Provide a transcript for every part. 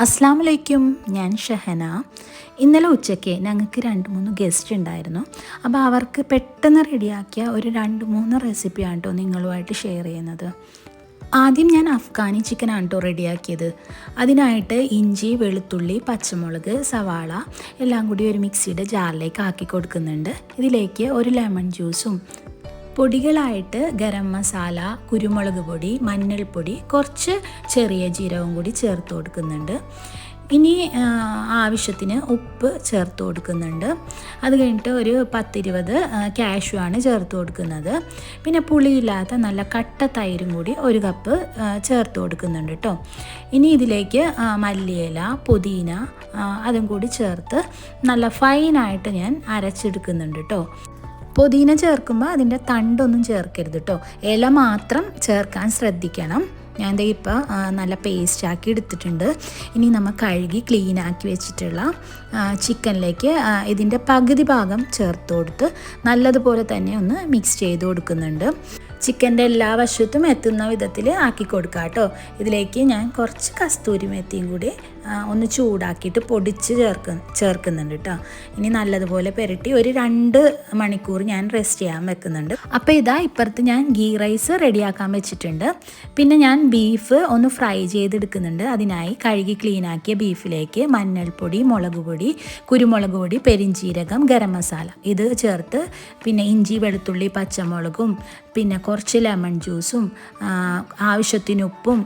അസ്സാം വലൈക്കും ഞാൻ ഷഹന. ഇന്നലെ ഉച്ചയ്ക്ക് ഞങ്ങൾക്ക് രണ്ട് മൂന്ന് ഗസ്റ്റ് ഉണ്ടായിരുന്നു. അപ്പോൾ അവർക്ക് പെട്ടെന്ന് റെഡിയാക്കിയ ഒരു രണ്ട് മൂന്ന് റെസിപ്പിയാണ് കേട്ടോ നിങ്ങളുമായിട്ട് ഷെയർ ചെയ്യുന്നത്. ആദ്യം ഞാൻ അഫ്ഗാനി ചിക്കനാണ് കേട്ടോ റെഡിയാക്കിയത്. അതിനായിട്ട് ഇഞ്ചി വെളുത്തുള്ളി പച്ചമുളക് സവാള എല്ലാം കൂടി ഒരു മിക്സിയുടെ ജാറിലേക്ക് ആക്കി കൊടുക്കുന്നുണ്ട്. ഇതിലേക്ക് ഒരു ലെമൺ ജ്യൂസും പൊടികളായിട്ട് ഗരം മസാല കുരുമുളക് പൊടി മഞ്ഞൾപ്പൊടി കുറച്ച് ചെറിയ ജീരകം കൂടി ചേർത്ത് കൊടുക്കുന്നുണ്ട്. ഇനി ആവശ്യത്തിന് ഉപ്പ് ചേർത്ത് കൊടുക്കുന്നുണ്ട്. അത് കഴിഞ്ഞിട്ട് ഒരു പത്തിരുപത് കാഷ്യൂ ആണ് ചേർത്ത് കൊടുക്കുന്നത്. പിന്നെ പുളിയില്ലാത്ത നല്ല കട്ട തൈരും കൂടി ഒരു കപ്പ് ചേർത്ത് കൊടുക്കുന്നുണ്ട് കേട്ടോ ഇനി ഇതിലേക്ക് മല്ലിയില പുതിന അതും കൂടി ചേർത്ത് നല്ല ഫൈനായിട്ട് ഞാൻ അരച്ചെടുക്കുന്നുണ്ട് കേട്ടോ പുതിന ചേർക്കുമ്പോൾ അതിന്റെ തണ്ടൊന്നും ചേർക്കരുത് കേട്ടോ ഇല മാത്രം ചേർക്കാൻ ശ്രദ്ധിക്കണം. ഞാൻ ദേ ഇപ്പോൾ നല്ല പേസ്റ്റ് ആക്കി എടുത്തിട്ടുണ്ട്. ഇനി നമ്മൾ കഴുകി ക്ലീൻ ആക്കി വെച്ചിട്ടുള്ള ചിക്കനിലേക്ക് ഇതിന്റെ പകുതി ഭാഗം ചേർത്ത് കൊടുത്ത് നല്ലതുപോലെ തന്നെ ഒന്ന് മിക്സ് ചെയ്ത് കൊടുക്കുന്നുണ്ട്. ചിക്കന്റെ എല്ലാ വശത്തും എത്തുന്ന വിധത്തിൽ ആക്കി കൊടുക്കാം കേട്ടോ ഇതിലേക്ക് ഞാൻ കുറച്ച് കസ്തൂരി മെത്തിയും കൂടി ഒന്ന് ചൂടാക്കിയിട്ട് പൊടിച്ച് ചേർക്ക ചേർക്കുന്നുണ്ട് കേട്ടോ ഇനി നല്ലതുപോലെ പുരട്ടി ഒരു രണ്ട് മണിക്കൂർ ഞാൻ റെസ്റ്റ് ചെയ്യാൻ വെക്കുന്നുണ്ട്. അപ്പോൾ ഇതാ ഇപ്പുറത്ത് ഞാൻ ഗീ റൈസ് റെഡിയാക്കാൻ വെച്ചിട്ടുണ്ട്. പിന്നെ ഞാൻ ബീഫ് ഒന്ന് ഫ്രൈ ചെയ്തെടുക്കുന്നുണ്ട്. അതിനായി കഴുകി ക്ലീൻ ആക്കിയ ബീഫിലേക്ക് മഞ്ഞൾപ്പൊടി മുളക് പൊടി കുരുമുളക് പൊടി പെരിഞ്ചീരകം ഗരം മസാല. ഇത് ചേർത്ത് പിന്നെ ഇഞ്ചി വെളുത്തുള്ളി പച്ചമുളകും പിന്നെ കുറച്ച് ലെമൺ ജ്യൂസും ആവശ്യത്തിന് ഉപ്പും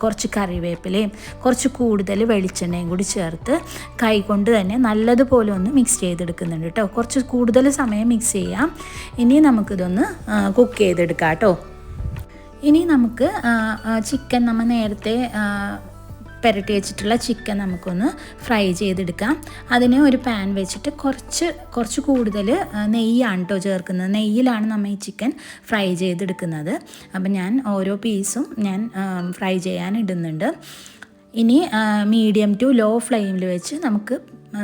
കുറച്ച് കറിവേപ്പിലയും കുറച്ച് കൂടുതൽ വെളിച്ചെണ്ണയും കൂടി ചേർത്ത് കൈകൊണ്ട് തന്നെ നല്ലതുപോലെ ഒന്ന് മിക്സ് ചെയ്തെടുക്കുന്നുണ്ട് കേട്ടോ. കുറച്ച് കൂടുതൽ സമയം മിക്സ് ചെയ്യാം. ഇനി നമുക്കിതൊന്ന് കുക്ക് ചെയ്തെടുക്കാം കേട്ടോ. ഇനി നമുക്ക് ചിക്കൻ നമ്മൾ നേരത്തെ പുരട്ടി വെച്ചിട്ടുള്ള ചിക്കൻ നമുക്കൊന്ന് ഫ്രൈ ചെയ്തെടുക്കാം. അതിനെ ഒരു പാൻ വെച്ചിട്ട് കുറച്ച് കുറച്ച് കൂടുതൽ നെയ്യാണ് കേട്ടോ ചേർക്കുന്നത്. നെയ്യിലാണ് നമ്മൾ ഈ ചിക്കൻ ഫ്രൈ ചെയ്തെടുക്കുന്നത്. അപ്പം ഞാൻ ഓരോ പീസും ഞാൻ ഫ്രൈ ചെയ്യാൻ ഇടുന്നുണ്ട്. ഇനി മീഡിയം ടു ലോ ഫ്ലെയിമിൽ വെച്ച് നമുക്ക്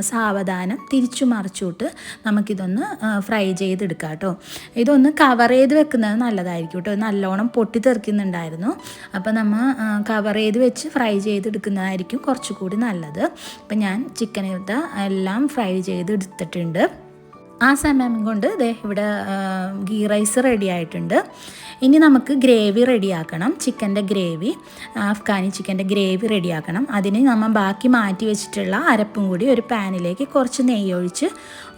സാവധാനം തിരിച്ചു മറിച്ചുവിട്ട് നമുക്കിതൊന്ന് ഫ്രൈ ചെയ്തെടുക്കാം കേട്ടോ. ഇതൊന്ന് കവർ ചെയ്ത് വെക്കുന്നത് നല്ലതായിരിക്കും കേട്ടോ. നല്ലോണം പൊട്ടിത്തെറിക്കുന്നുണ്ടായിരുന്നു. അപ്പോൾ നമ്മൾ കവർ ചെയ്ത് വെച്ച് ഫ്രൈ ചെയ്തെടുക്കുന്നതായിരിക്കും കുറച്ചുകൂടി നല്ലത്. അപ്പം ഞാൻ ചിക്കൻ ഇവിടെ എല്ലാം ഫ്രൈ ചെയ്തെടുത്തിട്ടുണ്ട്. ആ സമയം കൊണ്ട് ദേ ഇവിടെ ഗീ റൈസ് റെഡി ആയിട്ടുണ്ട്. ഇനി നമുക്ക് ഗ്രേവി റെഡിയാക്കണം ചിക്കന്റെ ഗ്രേവി അഫ്ഗാനി ചിക്കന്റെ ഗ്രേവി റെഡിയാക്കണം അതിന് നമ്മൾ ബാക്കി മാറ്റി വെച്ചിട്ടുള്ള അരപ്പും കൂടി ഒരു പാനിലേക്ക് കുറച്ച് നെയ്യ് ഒഴിച്ച്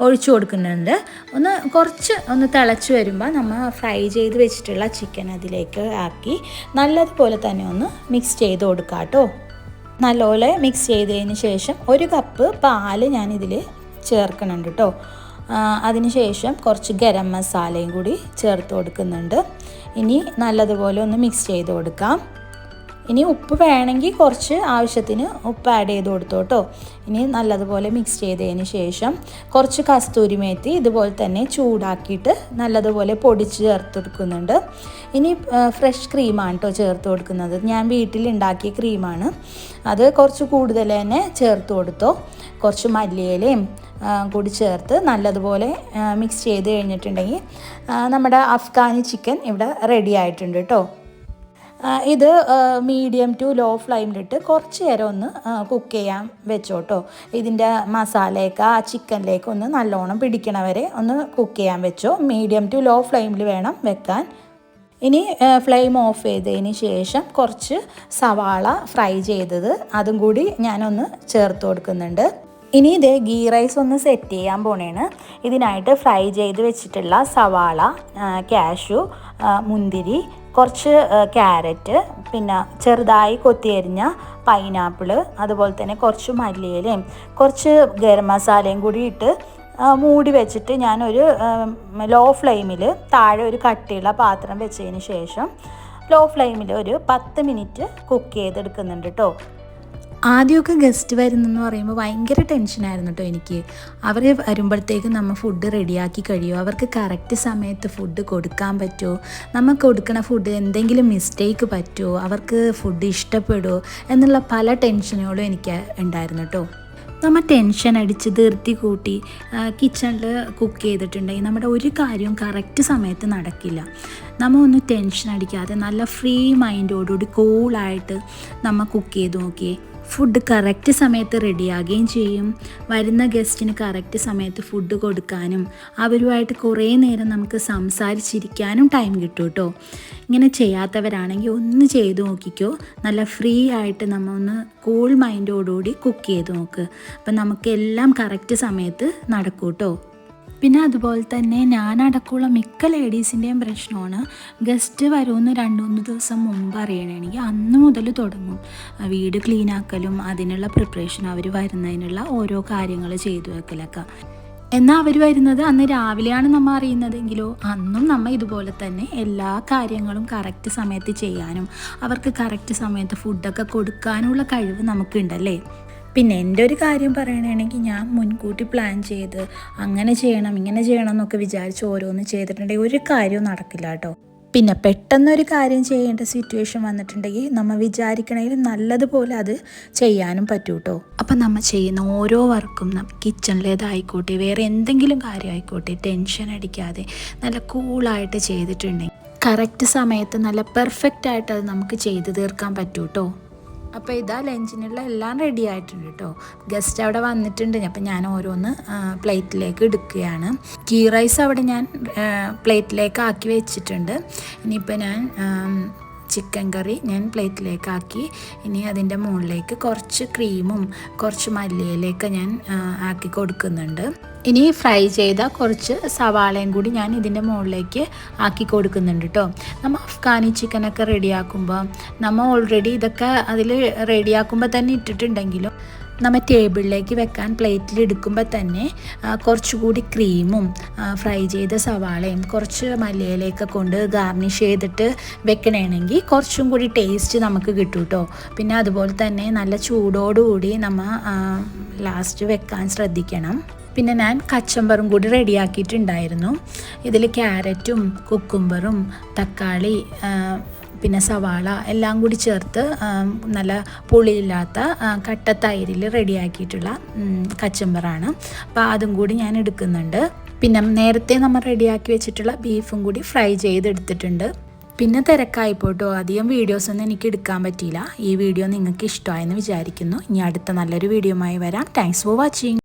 ഒഴിച്ചു കൊടുക്കുന്നുണ്ട്. ഒന്ന് കുറച്ച് ഒന്ന് തിളച്ച് വരുമ്പോൾ നമ്മൾ ഫ്രൈ ചെയ്ത് വെച്ചിട്ടുള്ള ചിക്കൻ അതിലേക്ക് ആക്കി നല്ലതുപോലെ തന്നെ ഒന്ന് മിക്സ് ചെയ്ത് കൊടുക്കാം കേട്ടോ നല്ലപോലെ മിക്സ് ചെയ്തതിന് ശേഷം ഒരു കപ്പ് പാൽ ഞാനിതിൽ ചേർക്കുന്നുണ്ട് കേട്ടോ അതിനുശേഷം കുറച്ച് ഗരം മസാലയും കൂടി ചേർത്ത് കൊടുക്കുന്നുണ്ട്. ഇനി നല്ലതുപോലെ ഒന്ന് മിക്സ് ചെയ്ത് കൊടുക്കാം. ഇനി ഉപ്പ് വേണമെങ്കിൽ കുറച്ച് ആവശ്യത്തിന് ഉപ്പ് ആഡ് ചെയ്ത് കൊടുത്തോട്ടോ ഇനി നല്ലതുപോലെ മിക്സ് ചെയ്തതിന് ശേഷം കുറച്ച് കസ്തൂരി മേത്തി ഇതുപോലെ തന്നെ ചൂടാക്കിയിട്ട് നല്ലതുപോലെ പൊടിച്ച് ചേർത്ത് കൊടുക്കുന്നുണ്ട്. ഇനി ഫ്രഷ് ക്രീമാണ് കേട്ടോ ചേർത്ത് കൊടുക്കുന്നത്. ഞാൻ വീട്ടിൽ ഉണ്ടാക്കിയ ക്രീമാണ് അത് കുറച്ച് കൂടുതൽ തന്നെ ചേർത്ത് കൊടുത്തോ. കുറച്ച് മല്ലിയിലയും കൂടി ചേർത്ത് നല്ലതുപോലെ മിക്സ് ചെയ്ത് കഴിഞ്ഞിട്ടുണ്ടെങ്കിൽ നമ്മുടെ അഫ്ഗാനി ചിക്കൻ ഇവിടെ റെഡി ആയിട്ടുണ്ട് കേട്ടോ ഇത് മീഡിയം ടു ലോ ഫ്ലെയിമിലിട്ട് കുറച്ച് നേരം ഒന്ന് കുക്ക് ചെയ്യാൻ വെച്ചോട്ടോ. ഇതിന്റെ മസാലയൊക്കെ ആ ചിക്കനിലേക്ക് ഒന്ന് നല്ലോണം പിടിക്കണ വരെ ഒന്ന് കുക്ക് ചെയ്യാൻ വെച്ചോ. മീഡിയം ടു ലോ ഫ്ലെയിമിൽ വേണം വെക്കാൻ. ഇനി ഫ്ലെയിം ഓഫ് ചെയ്തതിന് ശേഷം കുറച്ച് സവാള ഫ്രൈ ചെയ്തത്. അതും കൂടി ഞാനൊന്ന് ചേർത്ത് കൊടുക്കുന്നുണ്ട്. ഇനി ഇത് ഗീ റൈസ് ഒന്ന് സെറ്റ് ചെയ്യാൻ പോണേണ്. ഇതിനായിട്ട് ഫ്രൈ ചെയ്ത് വെച്ചിട്ടുള്ള സവാള കാഷു മുന്തിരി കുറച്ച് ക്യാരറ്റ് പിന്നെ ചെറുതായി കൊത്തിയരിഞ്ഞ പൈനാപ്പിൾ അതുപോലെ തന്നെ കുറച്ച് മല്ലിയിലയും കുറച്ച് ഗരം മസാലയും കൂടി ഇട്ട് മൂടി വെച്ചിട്ട് ഞാനൊരു ലോ ഫ്ലെയിമിൽ താഴെ ഒരു കട്ടിയുള്ള പാത്രം വെച്ചതിന് ശേഷം ലോ ഫ്ലെയിമിൽ ഒരു പത്ത് മിനിറ്റ് കുക്ക് ചെയ്തെടുക്കുന്നുണ്ട് കേട്ടോ ആദ്യമൊക്കെ ഗസ്റ്റ് വരുന്നെന്ന് പറയുമ്പോൾ ഭയങ്കര ടെൻഷനായിരുന്നു കേട്ടോ എനിക്ക്. അവർ വരുമ്പോഴത്തേക്കും നമ്മൾ ഫുഡ് റെഡിയാക്കി കഴിയുമോ അവർക്ക് കറക്റ്റ് സമയത്ത് ഫുഡ് കൊടുക്കാൻ പറ്റുമോ നമ്മൾ കൊടുക്കുന്ന ഫുഡ് എന്തെങ്കിലും മിസ്റ്റേക്ക് പറ്റുമോ അവർക്ക് ഫുഡ് ഇഷ്ടപ്പെടുമോ എന്നുള്ള പല ടെൻഷനുകളും എനിക്ക് ഉണ്ടായിരുന്നു കേട്ടോ നമ്മൾ ടെൻഷൻ അടിച്ച് ധൃതി കൂട്ടി കിച്ചണിൽ കുക്ക് ചെയ്തിട്ടുണ്ടെങ്കിൽ നമ്മുടെ ഒരു കാര്യവും കറക്റ്റ് സമയത്ത് നടക്കില്ല. നമ്മൾ ഒന്ന് ടെൻഷൻ അടിക്കാതെ നല്ല ഫ്രീ മൈൻഡോടുകൂടി കൂളായിട്ട് നമ്മൾ കുക്ക് ചെയ്ത് നോക്കിയേ. ഫുഡ് കറക്റ്റ് സമയത്ത് റെഡിയാകുകയും ചെയ്യും. വരുന്ന ഗസ്റ്റിന് കറക്റ്റ് സമയത്ത് ഫുഡ് കൊടുക്കാനും അവരുമായിട്ട് കുറേ നേരം നമുക്ക് സംസാരിച്ചിരിക്കാനും ടൈം കിട്ടും കേട്ടോ ഇങ്ങനെ ചെയ്യാത്തവരാണെങ്കിൽ ഒന്ന് ചെയ്ത് നോക്കിക്കോ. നല്ല ഫ്രീ ആയിട്ട് നമ്മൾ ഒന്ന് കൂൾ മൈൻഡോടുകൂടി കുക്ക് ചെയ്ത് നോക്ക്. അപ്പം നമുക്കെല്ലാം കറക്റ്റ് സമയത്ത് നടക്കൂട്ടോ. കേട്ടോ പിന്നെ അതുപോലെ തന്നെ ഞാനടക്കമുള്ള മിക്ക ലേഡീസിന്റെയും പ്രശ്നമാണ് ഗസ്റ്റ് വരുമെന്ന് രണ്ട് മൂന്ന് ദിവസം മുമ്പ് അറിയണമെങ്കിൽ അന്ന് മുതൽ തുടങ്ങും. വീട് ക്ലീനാക്കലും അതിനുള്ള പ്രിപ്പറേഷൻ അവർ വരുന്നതിനുള്ള ഓരോ കാര്യങ്ങൾ ചെയ്തു വെക്കലൊക്കെ. എന്നാൽ അവർ വരുന്നത്? അന്ന് രാവിലെയാണ് നമ്മൾ അറിയുന്നതെങ്കിലോ? അന്നും നമ്മൾ ഇതുപോലെ തന്നെ എല്ലാ കാര്യങ്ങളും കറക്റ്റ് സമയത്ത് ചെയ്യാനും അവർക്ക് കറക്റ്റ് സമയത്ത് ഫുഡൊക്കെ കൊടുക്കാനുള്ള കഴിവ് നമുക്കുണ്ടല്ലേ? പിന്നെ എന്റെ ഒരു കാര്യം പറയണമെങ്കിൽ ഞാൻ മുൻകൂട്ടി പ്ലാൻ ചെയ്ത് അങ്ങനെ ചെയ്യണം ഇങ്ങനെ ചെയ്യണം എന്നൊക്കെ വിചാരിച്ച് ഓരോന്ന് ചെയ്തിട്ടുണ്ടെങ്കിൽ ഒരു കാര്യവും നടക്കില്ല കേട്ടോ. പിന്നെ പെട്ടെന്നൊരു കാര്യം ചെയ്യേണ്ട സിറ്റുവേഷൻ വന്നിട്ടുണ്ടെങ്കിൽ നമ്മൾ വിചാരിക്കണമെങ്കിൽ നല്ലതുപോലെ അത് ചെയ്യാനും പറ്റൂ കേട്ടോ അപ്പം നമ്മൾ ചെയ്യുന്ന ഓരോ വർക്കും കിച്ചണിലേതായിക്കോട്ടെ വേറെ എന്തെങ്കിലും കാര്യമായിക്കോട്ടെ ടെൻഷൻ അടിക്കാതെ നല്ല കൂളായിട്ട് ചെയ്തിട്ടുണ്ടെങ്കിൽ കറക്റ്റ് സമയത്ത് നല്ല പെർഫെക്റ്റ് ആയിട്ട് അത് നമുക്ക് ചെയ്തു തീർക്കാൻ പറ്റൂ കേട്ടോ അപ്പോൾ ഇതാ ലഞ്ചിനുള്ള എല്ലാം റെഡി ആയിട്ടുണ്ട് കേട്ടോ ഗസ്റ്റ് അവിടെ വന്നിട്ടുണ്ട്. അപ്പം ഞാൻ ഓരോന്ന് പ്ലേറ്റിലേക്ക് എടുക്കുകയാണ്. ഗീ റൈസ് അവിടെ ഞാൻ പ്ലേറ്റിലേക്ക് ആക്കി വെച്ചിട്ടുണ്ട്. ഇനിയിപ്പോൾ ഞാൻ ചിക്കൻ കറി ഞാൻ പ്ലേറ്റിലേക്കാക്കി. ഇനി അതിന്റെ മുകളിലേക്ക് കുറച്ച് ക്രീമും കുറച്ച് മല്ലിയിലേക്ക് ഞാൻ ആക്കി കൊടുക്കുന്നുണ്ട്. ഇനി ഫ്രൈ ചെയ്ത കുറച്ച് സവാളയും കൂടി ഞാൻ ഇതിന്റെ മുകളിലേക്ക് ആക്കി കൊടുക്കുന്നുണ്ട് കേട്ടോ നമ്മൾ അഫ്ഗാനി ചിക്കനൊക്കെ റെഡിയാക്കുമ്പോൾ നമ്മൾ ഓൾറെഡി ഇതൊക്കെ അതിൽ റെഡിയാക്കുമ്പോൾ തന്നെ ഇട്ടിട്ടുണ്ടെങ്കിലും നമ്മൾ ടേബിളിലേക്ക് വെക്കാൻ പ്ലേറ്റിൽ എടുക്കുമ്പോൾ തന്നെ കുറച്ചുകൂടി ക്രീമും ഫ്രൈ ചെയ്ത സവാളയും കുറച്ച് മല്ലിയിലേക്ക് കൊണ്ട് ഗാർണിഷ് ചെയ്തിട്ട് വെക്കണമെങ്കിൽ കുറച്ചും കൂടി ടേസ്റ്റ് നമുക്ക് കിട്ടും കേട്ടോ പിന്നെ അതുപോലെ തന്നെ നല്ല ചൂടോടുകൂടി നമ്മൾ ലാസ്റ്റ് വെക്കാൻ ശ്രദ്ധിക്കണം. പിന്നെ ഞാൻ കച്ചമ്പറും കൂടി റെഡിയാക്കിയിട്ടുണ്ടായിരുന്നു. ഇതിൽ ക്യാരറ്റും കുക്കുംബറും തക്കാളി പിന്നെ സവാള എല്ലാം കൂടി ചേർത്ത് നല്ല പുളിയില്ലാത്ത കട്ട തൈരിൽ റെഡിയാക്കിയിട്ടുള്ള കച്ചമ്പറാണ്. അപ്പോൾ അതും കൂടി ഞാൻ എടുക്കുന്നുണ്ട്. പിന്നെ നേരത്തെ നമ്മൾ റെഡിയാക്കി വെച്ചിട്ടുള്ള ബീഫും കൂടി ഫ്രൈ ചെയ്തെടുത്തിട്ടുണ്ട്. പിന്നെ തിരക്കായി പോട്ടോ അധികം വീഡിയോസൊന്നും എനിക്ക് എടുക്കാൻ പറ്റിയില്ല. ഈ വീഡിയോ നിങ്ങൾക്ക് ഇഷ്ടമായെന്ന് വിചാരിക്കുന്നു. ഇനി അടുത്ത നല്ലൊരു വീഡിയോയുമായി വരാം. Thanks for watching